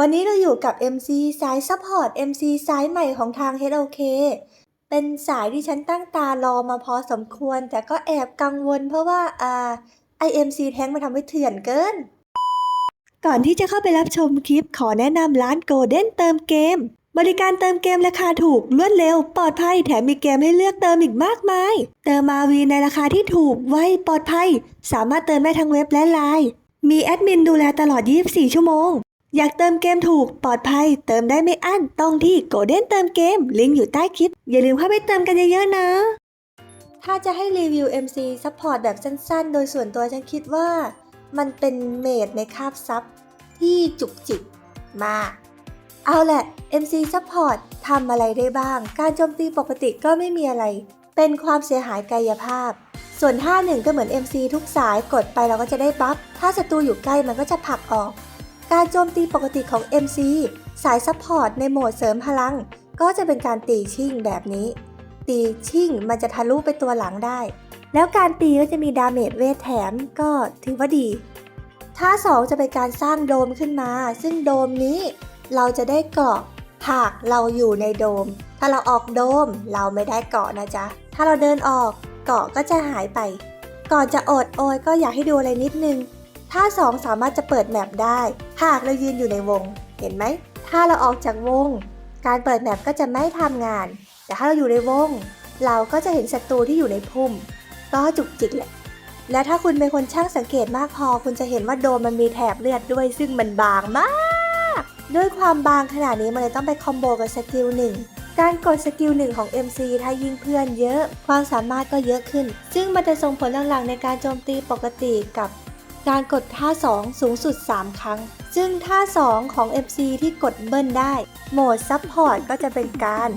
วันนี้เราอยู่กับ MC สายซัพพอร์ต MC สายใหม่ของทาง HOK เป็นสายที่ฉันตั้งตารอมาพอสมควร แต่ก็แอบกังวลเพราะว่าอ่า IMC แท้งมาทำให้เถื่อนเกิน ก่อนที่จะเข้าไปรับชมคลิปขอแนะนำร้าน Golden เติมเกม บริการเติมเกมราคาถูกรวดเร็ว ปลอดภัยแถมมีเกมให้เลือกเติมอีกมากมาย เติมมาวีในราคาที่ถูกไวปลอดภัย สามารถเติมได้ทั้งเว็บและไลน์มีแอดมินดูแลตลอด 24 ชั่วโมง อยากเติมเกมถูกปลอดภัย เติมได้ไม่อั้นต้องที่ Golden เติมเกม ลิงก์อยู่ใต้คลิป อย่าลืมเข้าไปเติมกันเยอะๆนะ ถ้าจะให้รีวิว MC Support แบบสั้นๆ โดยส่วนตัวฉันคิดว่ามันเป็นเมดในคาบซับที่จุกจิกมาก เอาแหละ MC Support ทำอะไรได้บ้าง การโจมตีปกติก็ไม่มีอะไร เป็นความเสียหายกายภาพ ส่วนท่าหนึ่งก็เหมือน MC ทุกสายกดไปเราก็จะได้บัฟ ถ้าศัตรูอยู่ใกล้มันก็จะผลักออก การโจมตีปกติของ MC สายซัพพอร์ตในโหมดเสริมพลัง ก็จะเป็นการตีชิ่งแบบนี้ ตีชิ่งมันจะทะลุไปตัวหลังได้ แล้วการตีก็จะมีดาเมจเวทแถมก็ถือว่าดี ท่าสองจะเป็นการสร้างโดมขึ้นมา ซึ่งโดมนี้เราจะได้เกาะหากเราอยู่ในโดม ถ้าเราออกโดมเราไม่ได้เกาะนะจ๊ะ ถ้าเราเดินออกเกาะก็จะหายไป ก่อนจะอดโอยก็อยากให้ดูอะไรนิดนึงท่าสองสามารถจะเปิดแมปได้ หากเรายืนอยู่ในวง เห็นไหม ถ้าเราออกจากวง การเปิดแมปก็จะไม่ทำงาน แต่ถ้าเราอยู่ในวง เราก็จะเห็นศัตรูที่อยู่ในพุ่ม ก็จุกจิกแหละ และถ้าคุณเป็นคนช่างสังเกตมากพอ คุณจะเห็นว่าโดมมันมีแถบเลือดด้วยซึ่งมันบางมาก ด้วยความบางขนาดนี้มันเลยต้องไปคอมโบกับสกิลหนึ่งการกดสกิลหนึ่งของ MC ถ้ายิงเพื่อนเยอะ ความสามารถก็เยอะขึ้น ซึ่งมันจะส่งผลหลังๆในการโจมตีปกติกับ การกดท่า 2 สูงสุด 3 ครั้ง ซึ่งท่า 2 ของ MC ที่กดเบิ้ลได้ โหมดซับพอร์ตก็จะเป็นการ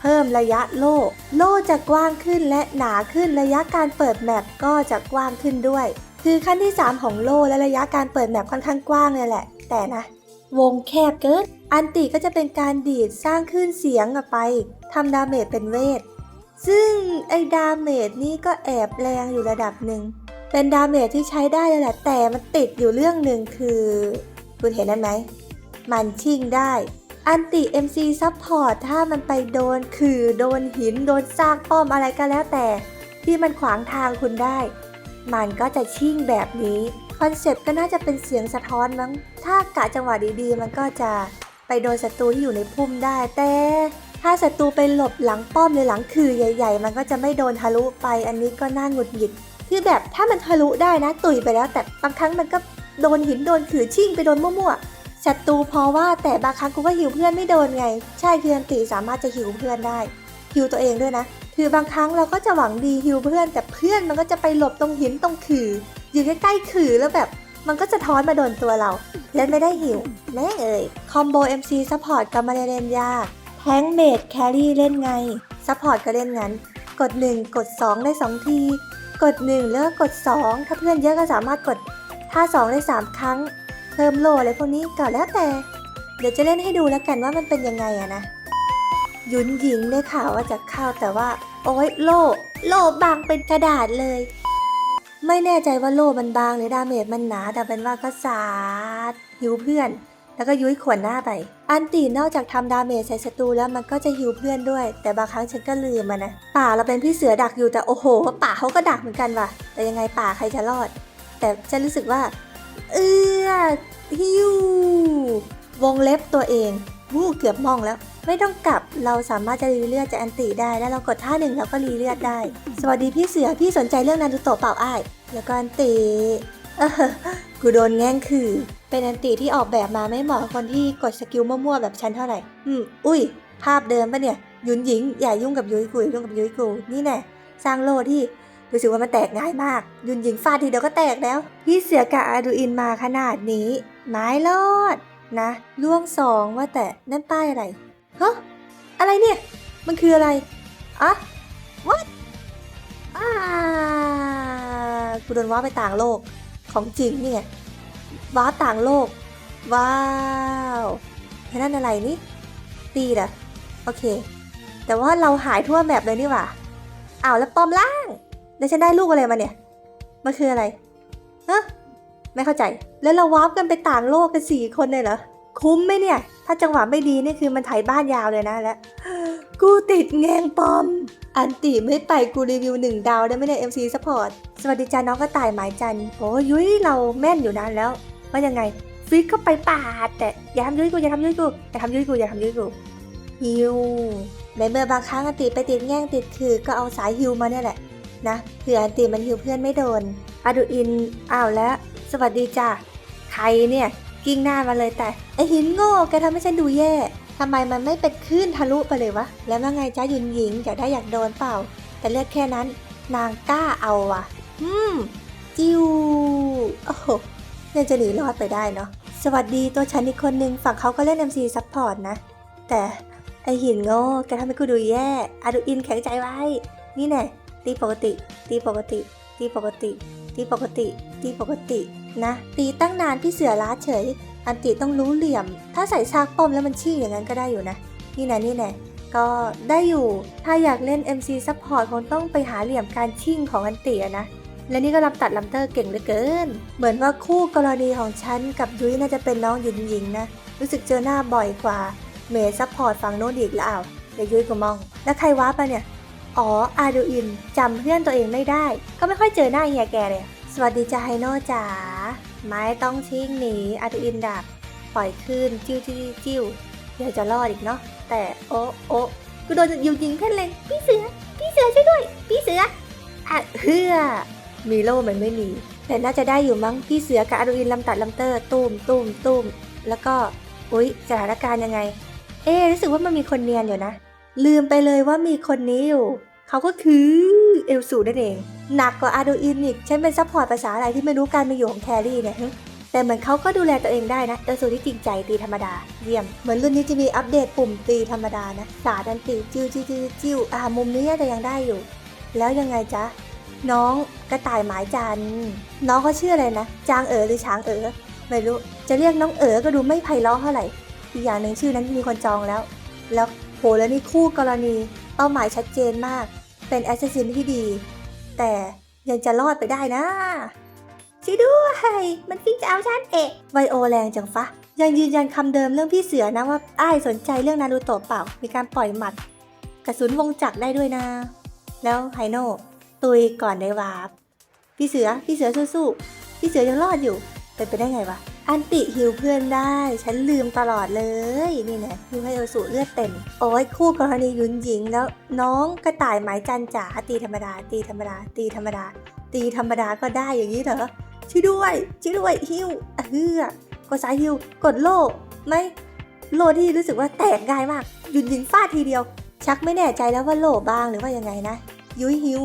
เพิ่มระยะโล่ โล่จะกว้างขึ้นและหนาขึ้นระยะการเปิดแมปก็จะกว้างขึ้นด้วย คือขั้นที่ 3 ของโล่และระยะการเปิดแมปค่อนข้างกว้างเลยแหละ แต่นะ วงแคบเกินอันติก็จะเป็นการดีดสร้างคลื่นเสียงออกไปทำดาเมจเป็นเวท ซึ่งไอ้ดาเมจนี้ก็แอบแรงอยู่ระดับหนึ่ง เป็นดาเมจที่ใช้ได้เลยแหละ แต่มันติดอยู่เรื่องหนึ่งคือ คุณเห็นได้ไหม มันชิ่งได้ อันติ MC Support ถ้ามันไปโดนคือโดนหิน โดนซากป้อมอะไรก็แล้วแต่ ที่มันขวางทางคุณได้ มันก็จะชิ่งแบบนี้ คอนเซปต์ก็น่าจะเป็นเสียงสะท้อนมั้ง ถ้ากะจังหวะดีๆ มันก็จะไปโดนศัตรูที่อยู่ในพุ่มได้แต่ถ้าศัตรูไปหลบหลังป้อมหรือหลังคือใหญ่ ๆ มันก็จะไม่โดนทะลุไป อันนี้ก็น่าหงุดหงิด คือแบบถ้ามันทะลุได้นะตุยไปแล้ว แต่บางครั้งมันก็โดนหินโดนขือชิ่งไปโดนมั่วๆศัตรูเพราะว่าแต่บางครั้งกูก็หิวเพื่อนไม่โดนไง ใช่คืออันติสามารถจะหิวเพื่อนได้หิวตัวเองด้วยนะคือบางครั้งเราก็จะหวังดีหิวเพื่อนแต่เพื่อนมันก็จะไปหลบตรงหินตรงขืออยู่ใกล้ๆขือแล้วแบบมันก็จะท้อนมาโดนตัวเราเพื่นไม่ได้หิว แม่เอ่ยคอมโบ MC Support ก็ไม่ได้เล่นยาแทงเมดแครี่เล่นไงซัพพอร์ตก็เล่นงั้น กด 1 กด 2 ได้ 2 ที กด 1 แล้วก็กด 2 ถ้าเพื่อนเยอะก็สามารถกดท่า2ได้ 3 ครั้ง เพิ่มโลอะไรพวกนี้ก็แล้วแต่ เดี๋ยวจะเล่นให้ดูแล้วกันว่ามันเป็นยังไงอะนะยุนหญิงได้ข่าวว่าจะเข้าแต่ว่า โอ้ยโลโลบางเป็นกระดาษเลย ไม่แน่ใจว่าโลมันบางหรือดาเมจมันหนาแต่เป็นว่าก็สาดหิวเพื่อน แล้วก็ยุ้ยขวนหน้าไป อันตีนอกจากทำดาเมจใส่ศัตรูแล้วมันก็จะฮิวเพื่อนด้วย แต่บางครั้งฉันก็ลืมมันนะ ป่าเราเป็นพี่เสือดักอยู่แต่โอ้โห ป่าเขาก็ดักเหมือนกันว่ะ แต่ยังไงป่าใครจะรอด แต่ฉันรู้สึกว่า เอือฮิววงเล็บตัวเองวู้เกือบมองแล้ว ไม่ต้องกลับเราสามารถจะรีเลือดจากอันติได้ แล้วเรากดท่าหนึ่งเราก็รีเลือดได้ สวัสดีพี่เสือพี่สนใจเรื่องนารูโตะเปล่าอ้ายแล้วก็อันติเออกูโดนแง่งคือ เป็นอันติที่ออกแบบมาไม่เหมาะคนที่กดสกิลมั่วๆแบบฉันเท่าไหร่ อืม อุ้ย ภาพเดิมปะเนี่ย ยุนหญิง อย่ายุ่งกับยุ้ยกูอย่ายุ่งกับยุ้ยกู นี่แน่สร้างโลที่รู้สึกว่ามันแตกง่ายมาก ยุนหญิงฟาดทีเดียวก็แตกแล้ว พี่เสือกับอาดูอินมาขนาดนี้ ไม้รอด นะล่วงสองว่าแต่นั่นป้ายอะไรฮะอะไรเนี่ย มันคืออะไรอะ what อ่ากูโดนว้าไปต่างโลกของจริงเนี่ไง ว้าต่างโลก ว้าวแค่นั้นอะไรนี่ตีเหรอโอเค แต่ว่าเราหายทั่วแมปเลยนี่หว่าอ้าวแล้วปอมล่างแล้วฉันได้ลูกอะไรมาเนี่ย มันคืออะไรฮะไม่เข้าใจ แล้วเราวาร์ปกันไปต่างโลกกันสี่คนเลยเหรอ คุ้มไหมเนี่ย ถ้าจังหวะไม่ดีนี่คือมันไถบ้านยาวเลยนะและกูติดแงงปอม อันติไม่ไปกูรีวิวหนึ่งดาวได้ไหมเนี่ย MC Support สวัสดีจ้าน้องกระต่ายหมายจันทร์โอ้ยุ้ยเราแม่นอยู่นานแล้ว ว่ายังไงฟิกเข้าไปปาด แต่อย่าทำยุ้ยกูอย่าทำยุ้ยกูอย่าทำยุ้ยกูอย่าทำยุ้ยกูฮิวในเมื่อบางครั้งอันติไปติดแง่งติดคือก็เอาสายฮิวมาเนี่ยแหละนะเผื่ออันติมันฮิวเพื่อนไม่โดนอะดูอินอ้าวแล้ว สวัสดีจ้าใครเนี่ยกิ้งหน้ามาเลยแต่ไอหินโง่แกทำให้ฉันดูแย่ทำไมมันไม่เป็นคลื่นทะลุไปเลยวะ แล้วว่าไงจ้าหยุนหญิงอยากได้อยากโดนเปล่า แต่เลือกแค่นั้น นางกล้าเอาอะอืม จิวโอ้โห ยังจะหนีรอดไปได้เนาะสวัสดีตัวฉันอีกคนนึงฝั่งเขาก็เล่น MC Support นะ แต่ไอหินโง่แกทำให้กูดูแย่อะดูอินแข็งใจไว้ นี่แน่ตีปกติ ตีปกติ ตีปกติ ตีปกติ ตีปกตินะ ตีตั้งนานพี่เสือล้าเฉย อันติต้องรู้เหลี่ยม ถ้าใส่ซากป้อมแล้วมันชี้อย่างนั้นก็ได้อยู่นะ นี่แน่นี่แน่ก็ได้อยู่ ถ้าอยากเล่น MC Support คงต้องไปหาเหลี่ยมการชิ่งของอันตินะ และนี่ก็รับตัดลัมเตอร์เก่งเหลือเกิน เหมือนว่าคู่กรณีของฉันกับยุ้ยน่าจะเป็นน้องหญิงหญิงนะ รู้สึกเจอหน้าบ่อยกว่า เมย์ซัพพอร์ตฝั่งโน้นอีกแล้วอ้าวเดี๋ยวยุ้ยก็มอง แล้วใครวาปมาเนี่ย อ๋อ อาดูอินจำเพื่อนตัวเองไม่ได้ ก็ไม่ค่อยเจอหน้าเฮียแกเลย สวัสดีจ้าไฮโน่จ๋า ไม้ต้องชิ่งหนี อาดูอินดับ ปล่อยขึ้นจิ้วจิ้วจิ้วเดี๋ยวจะรอดอีกเนาะ แต่โอะโอะกูโดนยิงยิงเพ่นเลย พี่เสือ พี่เสือช่วยด้วย พี่เสืออะเฮือ มีโล่มันไม่มี แต่น่าจะได้อยู่มั้งพี่เสือกับอาดูอินลำตัดลำเตอร์ตุ้มตุ้มตุ้มแล้วก็อุ๊ยสถานการณ์ยังไง เอ๊รู้สึกว่ามันมีคนเนียนอยู่นะ ลืมไปเลยว่ามีคนนี้อยู่เขาก็คือเอลสูนั่นเอง หนักกว่าอาดูอินอีกฉันเป็นซัพพอร์ตภาษาอะไรที่ไม่รู้การมาอยู่ของแครี่เนี่ยแต่เหมือนเขาก็ดูแลตัวเองได้นะเอลสูที่จริงใจตีธรรมดา เยี่ยม เหมือนรุ่นนี้จะมีอัปเดตปุ่มตีธรรมดานะสาดันตีจิ้วจิ้วจิ้วจิ้วอ่ามุมนี้แต่ยังได้อยู่ แล้วยังไงจ๊ะ น้องกระต่ายหมายจันทร์น้องเขาชื่ออะไรนะ จางเอ๋อหรือช้างเอ๋อไม่รู้ จะเรียกน้องเอ๋อก็ดูไม่ไพเราะเท่าไหร่ อีกอย่างหนึ่งชื่อนั้นมีคนจองแล้ว แล้วโหแล้วนี่คู่กรณี เป้าหมายชัดเจนมาก เป็นแอสซัสซินที่ดี แต่ยังจะรอดไปได้นะช่วยด้วย มันฟิกจะเอาฉันเอะไวโอแรงจังฟะ ยังยืนยันคำเดิมเรื่องพี่เสือนะว่าอ้ายสนใจเรื่องนารูโตะเปล่า มีการปล่อยหมัด กระสุนวงจักรได้ด้วยนะ แล้วไฮโน ตุยก่อนได้วาร์ปพี่เสือพี่เสือสู้ๆพี่เสือยังรอดอยู่เป็นไปได้ไงวะอันติฮิวเพื่อนได้ ฉันลืมตลอดเลย นี่นะฮิวให้เอสูเลือดเต็ม โอ้ยคู่กรณียุนหญิงแล้ว น้องกระต่ายหมายจันจ๋าตีธรรมดา ตีธรรมดา ตีธรรมดา ตีธรรมดาก็ได้อย่างนี้เหรอช่วยด้วยช่วยด้วยฮิวเฮือกดสายฮิวกดโล่ไหม่โล่ที่รู้สึกว่าแตกง่ายมากยุนหญิงฟาดทีเดียว ชักไม่แน่ใจแล้วว่าโล่บางหรือว่ายังไงนะ ยุ้ยฮิว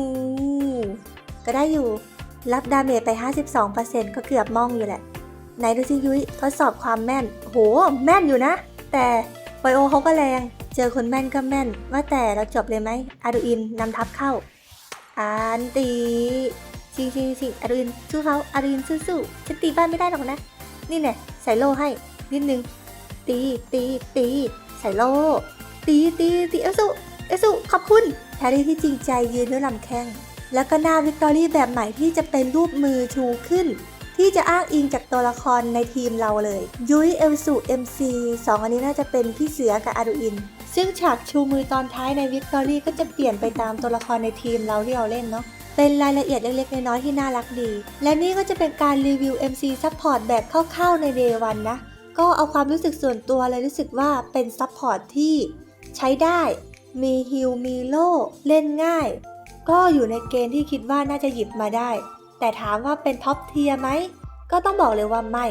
ก็ได้อยู่ รับดาเมจไป 52%ก็เกือบมองอยู่แหละ ไหนดูสิยุ้ยทดสอบความแม่น โห แม่นอยู่นะ แต่ไบโอเขาก็แรง เจอคนแม่นก็แม่น ว่าแต่เราจบเลยไหมอาดูอินนำทัพเข้า อันตีชิงชิงชิงอาดูอินสู้เขาอาดูอินสู้ๆฉันตีบ้านไม่ได้หรอกนะ นี่เนี่ยใส่โล่ให้ นิดนึง ตีตีตีใส่โล่ตีตีตีเอสุเอสุขอบคุณ แฮร์รี่ที่จริงใจยืนด้วยลำแข้ง แล้วก็หน้าวิกตอรี่แบบใหม่ที่จะเป็นรูปมือชูขึ้น ที่จะอ้างอิงจากตัวละครในทีมเราเลย ยุ้ยเอลสูเอ็มซีสองอันนี้น่าจะเป็นพี่เสือกับอาดูอิน ซึ่งฉากชูมือตอนท้ายในวิกตอรี่ก็จะเปลี่ยนไปตามตัวละครในทีมเราที่เราเล่นเนาะเป็นรายละเอียดเล็กๆ น้อยๆที่น่ารักดี และนี่ก็จะเป็นการรีวิว MC Support แบบคร่าวๆใน Day 1นะ ก็เอาความรู้สึกส่วนตัวเลยรู้สึกว่าเป็นซัพพอร์ตที่ใช้ได้ มีฮิลมีโล่เล่นง่าย ก็อยู่ในเกณฑ์ที่คิดว่าน่าจะหยิบมาได้ แต่ถามว่าเป็นท็อปเทียร์ไหม ก็ต้องบอกเลยว่าไม่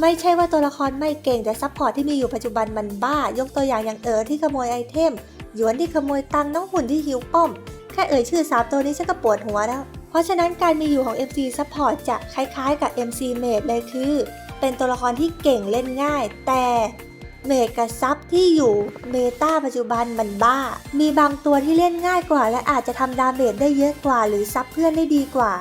ไม่ใช่ว่าตัวละครไม่เก่งแต่ซัพพอร์ตที่มีอยู่ปัจจุบันมันบ้ายกตัวอย่างอย่างเอ๋อที่ขโมยไอเทมหยวนที่ขโมยตังน้องหุ่นที่ฮิวป้อม แค่เอ่ยชื่อสามตัวนี้ฉันก็ปวดหัวแล้ว เพราะฉะนั้นการมีอยู่ของ MC Support จะคล้ายๆกับ MC Mate เลยคือ เป็นตัวละครที่เก่งเล่นง่าย แต่ เมกับซับที่อยู่เมตาปัจจุบันมันบ้า มีบางตัวที่เล่นง่ายกว่า และอาจจะทำดาเมจได้เยอะกว่า หรือซับเพื่อนได้ดีกว่า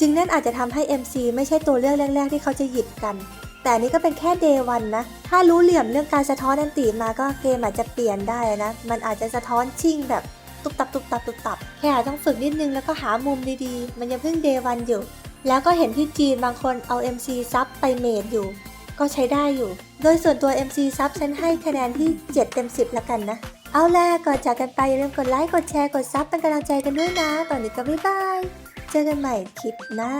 จึงนั่นอาจจะทำให้ MC ไม่ใช่ตัวเลือกแรกๆที่เขาจะหยิบกัน แต่นนี้ก็เป็นแค่ day วันนะ ถ้ารู้เหลี่ยมเรื่องการสะท้อนอันตีมาก็เกมอาจจะเปลี่ยนได้นะ มันอาจจะสะท้อนชิ่งแบบตุบตับตุบตับตุบตับ แค่ต้องฝึกนิดนึงแล้วก็หามุมดีๆ มันยังเพิ่ง day วันอยู่ แล้วก็เห็นที่จีนบางคนเอา MC ซับไปเมดอยู่ ก็ใช้ได้อยู่ โดยส่วนตัว MC ซับฉันให้คะแนนที่ 7 เต็ม 10 ละกันนะ เอาล่ะก่อนจากกันไปอย่าลืมกดไลค์ กดแชร์ กดซับเป็นกำลังใจกันด้วยนะ ตอนนี้ก็บ๊ายบาย เจอกันใหม่คลิปหน้า